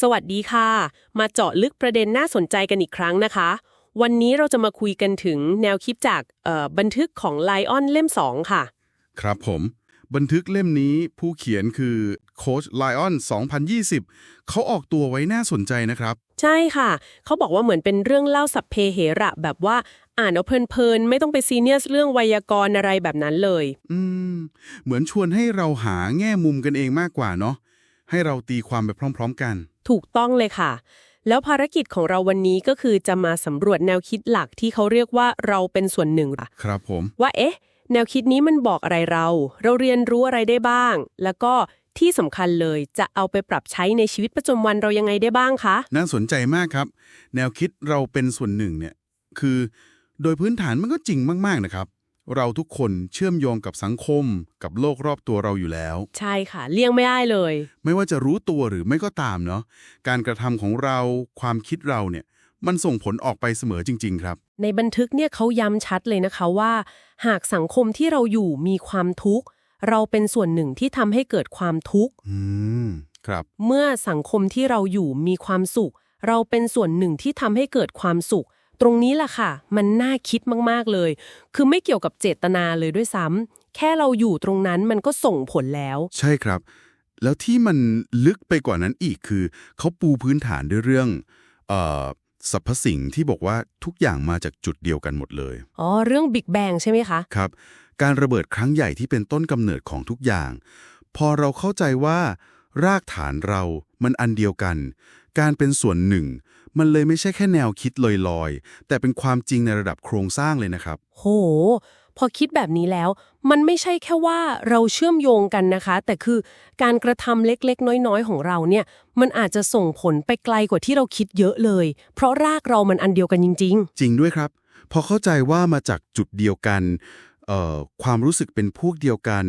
สวัสดีค่ะ มาเจาะลึกประเด็นน่าสนใจกันอีกครั้งนะคะ วันนี้เราจะมาคุยกันถึงแนวคิดจากเอ่อบันทึกของไลออนเล่ม 2 ค่ะ ครับผม บันทึกเล่มนี้ผู้เขียนคือโค้ชไลออน2020 เขาออกตัวไว้น่าสนใจนะครับ ใช่ค่ะ เขาบอกว่าเหมือนเป็นเรื่องเล่าสัพเพเหระ แบบว่าอ่านเอาเพลินๆ ไม่ต้องไปซีเนียสเรื่องไวยากรณ์อะไรแบบนั้นเลย อืม เหมือนชวนให้เราหาแง่มุมกันเองมากกว่าเนาะ ให้เราตีความไปพร้อมๆกัน ถูกต้องเลยค่ะ แล้วภารกิจของเราวันนี้ก็คือจะมาสำรวจแนวคิดหลักที่เขาเรียกว่าเราเป็นส่วนหนึ่งค่ะ ครับผม ว่าเอ๊ะ แนวคิดนี้มันบอกอะไรเรา เราเรียนรู้อะไรได้บ้าง แล้วก็ที่สำคัญเลยจะเอาไปปรับใช้ในชีวิตประจำวันเรายังไงได้บ้างคะ น่าสนใจมากครับ แนวคิดเราเป็นส่วนหนึ่งเนี่ย คือ โดยพื้นฐานมันก็จริงมากๆนะครับ เราทุกคนเชื่อมโยงกับสังคมกับโลกรอบตัวเราอยู่แล้ว ใช่ค่ะ เลี่ยงไม่ได้เลย ไม่ว่าจะรู้ตัวหรือไม่ก็ตามเนาะการกระทำของเราความคิดเราเนี่ย มันส่งผลออกไปเสมอจริง ๆ ครับ ในบันทึกเนี่ยเขาย้ำชัดเลยนะคะว่า หากสังคมที่เราอยู่มีความทุกข์ เราเป็นส่วนหนึ่งที่ทำให้เกิดความทุกข์อืมครับ เมื่อสังคมที่เราอยู่มีความสุข เราเป็นส่วนหนึ่งที่ทำให้เกิดความสุข ตรงนี้แหละค่ะ มันน่าคิดมากๆเลย คือไม่เกี่ยวกับเจตนาเลยด้วยซ้ำแค่เราอยู่ตรงนั้นมันก็ส่งผลแล้ว ใช่ครับ แล้วที่มันลึกไปกว่านั้นอีกคือ เขาปูพื้นฐานด้วยเรื่องเอ่อสรรพสิ่งที่บอกว่าทุกอย่างมาจากจุดเดียวกันหมดเลย อ๋อ เรื่องบิ๊กแบงใช่ไหมคะ ครับ การระเบิดครั้งใหญ่ที่เป็นต้นกำเนิดของทุกอย่าง พอเราเข้าใจว่า รากฐานเรามันอันเดียวกัน การเป็นส่วนหนึ่ง มันเลยไม่ใช่แค่แนวคิดลอยๆ แต่เป็นความจริงในระดับโครงสร้างเลยนะครับ โห พอคิดแบบนี้แล้ว มันไม่ใช่แค่ว่าเราเชื่อมโยงกันนะคะ แต่คือการกระทำเล็กๆ น้อยๆ ของเราเนี่ย มันอาจจะส่งผลไปไกลกว่าที่เราคิดเยอะเลย เพราะรากเรามันอันเดียวกันจริงจริงด้วยครับ พอเข้าใจว่ามาจากจุดเดียวกันเอ่อความรู้สึกเป็นพวกเดียวกัน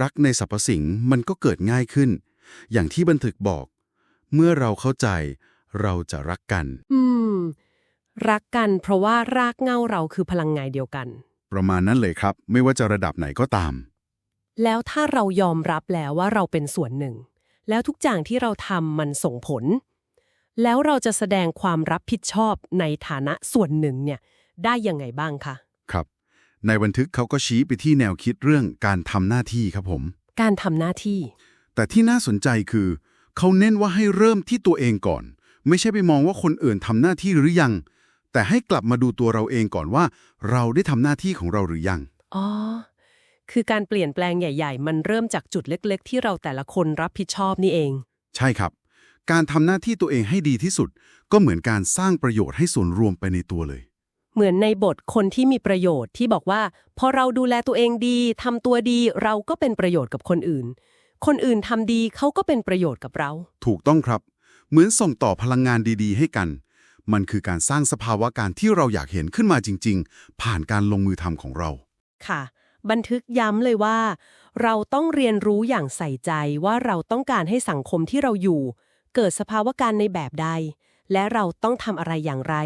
รักในสรรพสิ่งมันก็เกิดง่ายขึ้น อย่างที่บันทึกบอก เมื่อเราเข้าใจ เราจะรักกันๆอืม รักกันเพราะว่ารากเหง้าเราคือพลังงานเดียวกัน ประมาณนั้นเลยครับ ไม่ว่าจะระดับไหนก็ตาม แล้วถ้าเรายอมรับแล้วว่าเราเป็นส่วนหนึ่ง แล้วทุกอย่างที่เราทำมันส่งผล แล้วเราจะแสดงความรับผิดชอบในฐานะส่วนหนึ่งเนี่ย ได้ยังไงบ้างคะครับ ในบันทึกเขาก็ชี้ไปที่แนวคิดเรื่องการทำหน้าที่ครับผม การทำหน้าที่ แต่ที่น่าสนใจคือ เขาเน้นว่าให้เริ่มที่ตัวเองก่อน ไม่ใช่ไปมองว่าคนอื่นทำหน้าที่หรือยัง แต่ให้กลับมาดูตัวเราเองก่อนว่า เราได้ทำหน้าที่ของเราหรือยัง อ๋อ คือการเปลี่ยนแปลงใหญ่ ๆ มันเริ่มจากจุดเล็ก ๆ ที่เราแต่ละคนรับผิดชอบนี่เอง ใช่ครับ การทำหน้าที่ตัวเองให้ดีที่สุด ก็เหมือนการสร้างประโยชน์ให้ส่วนรวมไปในตัวเลย เหมือนในบทคนที่มีประโยชน์ที่บอกว่า พอเราดูแลตัวเองดีทำตัวดี เราก็เป็นประโยชน์กับคนอื่น คนอื่นทำดีเขาก็เป็นประโยชน์กับเรา ถูกต้องครับ เหมือนส่งต่อพลังงานดีๆ ให้กัน มันคือการสร้างสภาวะการที่เราอยากเห็นขึ้นมาจริง ๆ ผ่านการลงมือทำของเรา ค่ะ บันทึกย้ำเลยว่า เราต้องเรียนรู้อย่างใส่ใจว่าเราต้องการให้สังคมที่เราอยู่ เกิดสภาวะการในแบบใด และเราต้องทำอะไรอย่างไร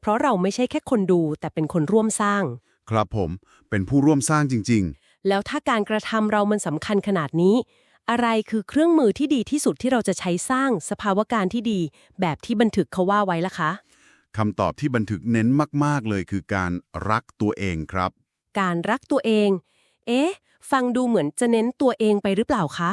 เพราะเราไม่ใช่แค่คนดู แต่เป็นคนร่วมสร้าง ครับผม เป็นผู้ร่วมสร้างจริงแล้วถ้าการกระทำเรามันสำคัญขนาดนี้ อะไรคือเครื่องมือที่ดีที่สุดที่เราจะใช้สร้างสภาวะการที่ดี แบบที่บันทึกเขาว่าไว้ล่ะคะๆคำตอบที่บันทึกเน้นมาก ๆ เลยคือการรักตัวเองครับ การรักตัวเอง เอ๊ะ ฟังดูเหมือนจะเน้นตัวเองไปหรือเปล่าคะ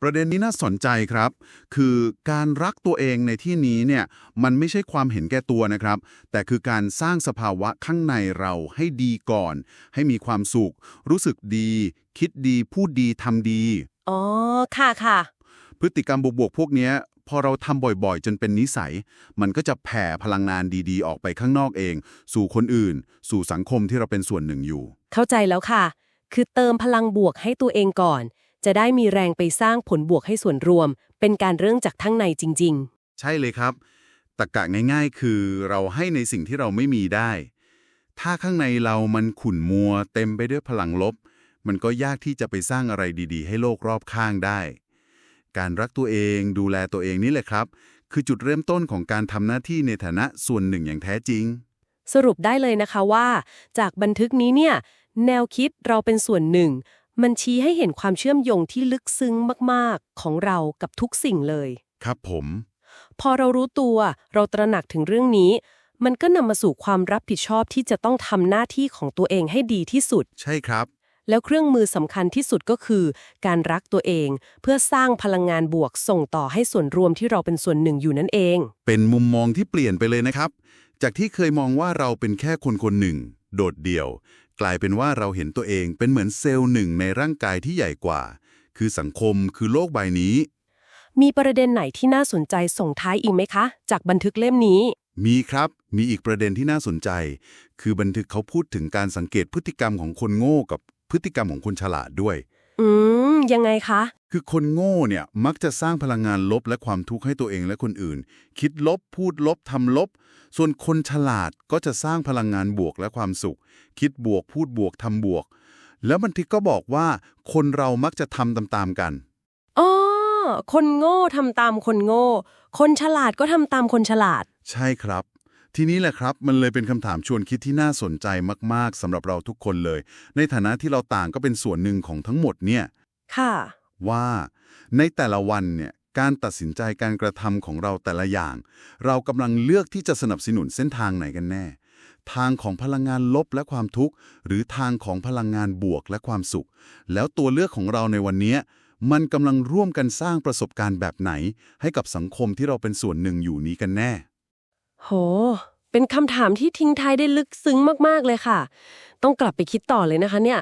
ประเด็นนี้น่าสนใจครับ คือการรักตัวเองในที่นี้เนี่ย มันไม่ใช่ความเห็นแก่ตัวนะครับ แต่คือการสร้างสภาวะข้างในเราให้ดีก่อน ให้มีความสุข รู้สึกดี คิดดี พูดดี ทำดี อ๋อ ค่ะค่ะ พฤติกรรมบวกๆพวกเนี้ย พอเราทำบ่อยๆ จนเป็นนิสัย มันก็จะแผ่พลังงานดีๆ ออกไปข้างนอกเอง สู่คนอื่น สู่สังคมที่เราเป็นส่วนหนึ่งอยู่ เข้าใจแล้วค่ะ คือเติมพลังบวกให้ตัวเองก่อน จะได้มีแรงไปสร้างผลบวกให้ส่วนรวม เป็นการเรื่องจากทั้งในจริง ใช่เลยครับตรกกะง่าย ๆ คือเราให้ในสิ่งที่เราไม่มีได้ ถ้าข้างในเรามันขุ่นมัว เต็มไปด้วยพลังลบ มันก็ยากที่จะไปสร้างอะไรดีๆ ให้โลกรอบข้างได้ การรักตัวเองดูแลตัวเองนี่แหละครับ คือจุดเริ่มต้นของการทำหน้าที่ในฐานะส่วนหนึ่งอย่างแท้จริงๆสรุปได้เลยนะคะว่า จากบันทึกนี้เนี่ย แนวคิดเราเป็นส่วนหนึ่ง มันชี้ให้เห็นความเชื่อมโยงที่ลึกซึ้งมากๆ ของเรากับทุกสิ่งเลย ครับผม พอเรารู้ตัวเราตระหนักถึงเรื่องนี้ มันก็นำมาสู่ความรับผิดชอบที่จะต้องทำหน้าที่ของตัวเองให้ดีที่สุด ใช่ครับ แล้วเครื่องมือสำคัญที่สุดก็คือ การรักตัวเอง เพื่อสร้างพลังงานบวกส่งต่อให้ส่วนรวมที่เราเป็นส่วนหนึ่งอยู่นั่นเอง เป็นมุมมองที่เปลี่ยนไปเลยนะครับ จากที่เคยมองว่าเราเป็นแค่คนคนหนึ่ง โดดเดี่ยว กลายเป็นว่าเราเห็นตัวเองเป็นเหมือนเซลล์หนึ่งในร่างกายที่ใหญ่กว่า คือสังคมคือโลกใบนี้ มีประเด็นไหนที่น่าสนใจส่งท้ายอีกไหมคะ จากบันทึกเล่มนี้มีครับ มีอีกประเด็นที่น่าสนใจ คือบันทึกเขาพูดถึงการสังเกตพฤติกรรมของคนโง่กับ พฤติกรรมของคนฉลาดด้วย อืม ยังไงคะ คือคนโง่เนี่ยมักจะสร้างพลังงานลบและความทุกข์ให้ตัวเองและคนอื่น คิดลบ พูดลบทำลบ ส่วนคนฉลาดก็จะสร้างพลังงานบวกและความสุข คิดบวก พูดบวกทำบวก แล้วบันทึกก็บอกว่า คนเรามักจะทำตามๆกันอ๋อคนโง่ทำตามคนโง่ คนฉลาดก็ทำตามคนฉลาด ใช่ครับ ทีนี้แหละครับ มันเลยเป็นคำถามชวนคิดที่น่าสนใจมาก ๆสำหรับเราทุกคนเลย ในฐานะที่เราต่างก็เป็นส่วนหนึ่งของทั้งหมดเนี่ย ค่ะ ว่าในแต่ละวันเนี่ยการตัดสินใจการกระทำของเราแต่ละอย่าง เรากำลังเลือกที่จะสนับสนุนเส้นทางไหนกันแน่ ทางของพลังงานลบและความทุกข์ หรือทางของพลังงานบวกและความสุข แล้วตัวเลือกของเราในวันนี้มันกำลังร่วมกันสร้างประสบการณ์แบบไหน ให้กับสังคมที่เราเป็นส่วนหนึ่งอยู่นี้กันแน่ โห เป็นคำถามที่ทิ้งท้ายได้ลึกซึ้งมาก ๆ เลยค่ะ ต้องกลับไปคิดต่อเลยนะคะเนี่ย